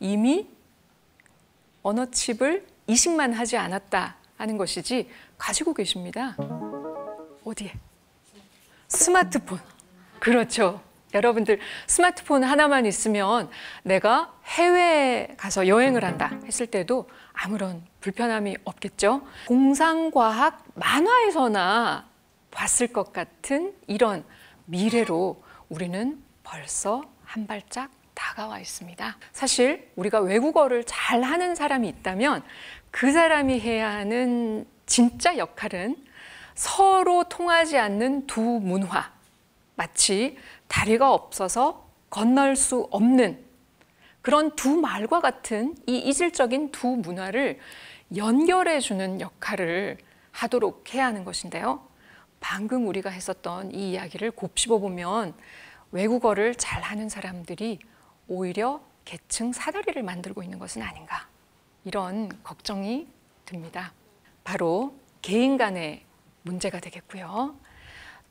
이미 언어칩을 이식만 하지 않았다 하는 것이지 가지고 계십니다. 어디에? 스마트폰. 그렇죠. 여러분들 스마트폰 하나만 있으면 내가 해외에 가서 여행을 한다 했을 때도 아무런 불편함이 없겠죠. 공상과학 만화에서나 봤을 것 같은 이런 미래로 우리는 벌써 한 발짝 다가와 있습니다. 사실 우리가 외국어를 잘 하는 사람이 있다면 그 사람이 해야 하는 진짜 역할은 서로 통하지 않는 두 문화, 마치 다리가 없어서 건널 수 없는 그런 두 말과 같은 이 이질적인 두 문화를 연결해 주는 역할을 하도록 해야 하는 것인데요. 방금 우리가 했었던 이 이야기를 곱씹어 보면 외국어를 잘하는 사람들이 오히려 계층 사다리를 만들고 있는 것은 아닌가 이런 걱정이 듭니다. 바로 개인 간의 문제가 되겠고요.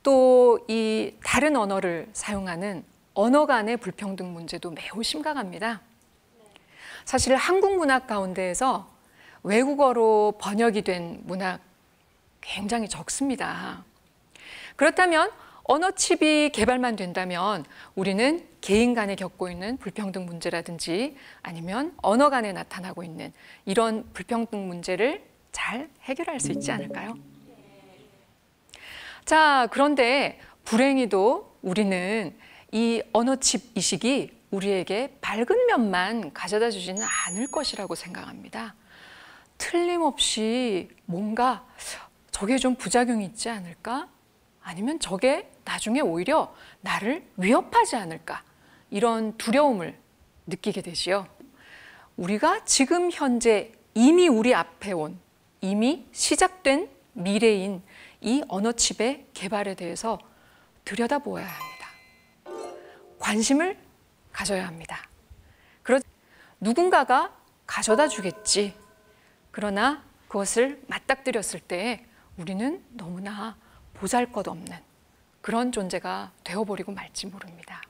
또 이 다른 언어를 사용하는 언어 간의 불평등 문제도 매우 심각합니다. 사실 한국 문학 가운데에서 외국어로 번역이 된 문학 굉장히 적습니다. 그렇다면 언어 칩이 개발만 된다면 우리는 개인 간에 겪고 있는 불평등 문제라든지 아니면 언어 간에 나타나고 있는 이런 불평등 문제를 잘 해결할 수 있지 않을까요? 자, 그런데 불행히도 우리는 이 언어칩 이식이 우리에게 밝은 면만 가져다 주지는 않을 것이라고 생각합니다. 틀림없이 뭔가 저게 좀 부작용이 있지 않을까? 아니면 저게 나중에 오히려 나를 위협하지 않을까? 이런 두려움을 느끼게 되지요. 우리가 지금 현재 이미 우리 앞에 온 이미 시작된 미래인 이 언어칩의 개발에 대해서 들여다보아야 합니다. 관심을 가져야 합니다. 그러 누군가가 가져다 주겠지. 그러나 그것을 맞닥뜨렸을 때 우리는 너무나 보잘 것 없는 그런 존재가 되어버리고 말지 모릅니다.